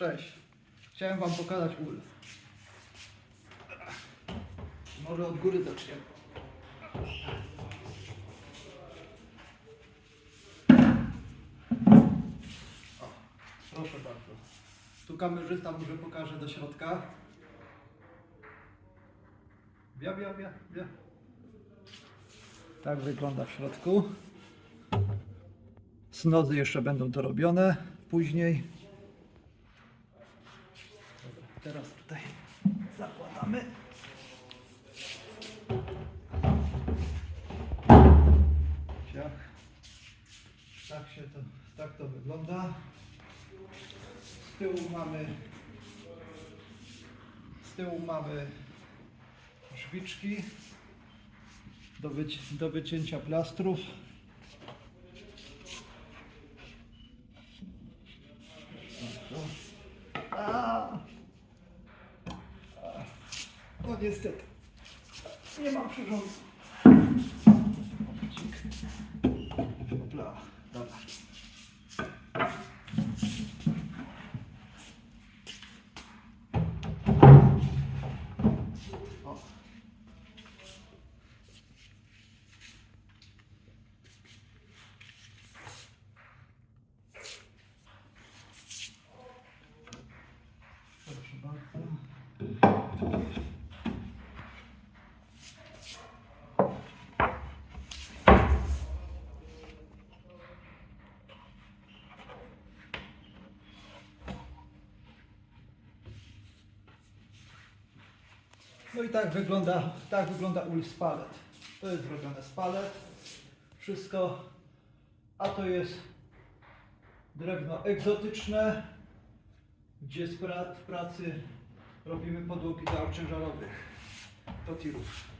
Cześć. Chciałem Wam pokazać ul. Może od góry zaczniemy. O, proszę bardzo. Tu kamerzysta może pokaże do środka. Bia, bia, bia, bia. Tak wygląda w środku. Snozy jeszcze będą dorobione później. Teraz tutaj zakładamy. Ciach. Tak się to, tak to wygląda. Z tyłu mamy z tyłu mamy szwiczki do, wyci do wycięcia plastrów. A! No niestety. Nie mam przyrządu. Opla. Dobra. O. Proszę bardzo. No i tak wygląda, tak wygląda ul z palet. To jest zrobione z palet. Wszystko. A to jest drewno egzotyczne, gdzie w pracy robimy podłogi dla ciężarowych. To tirów.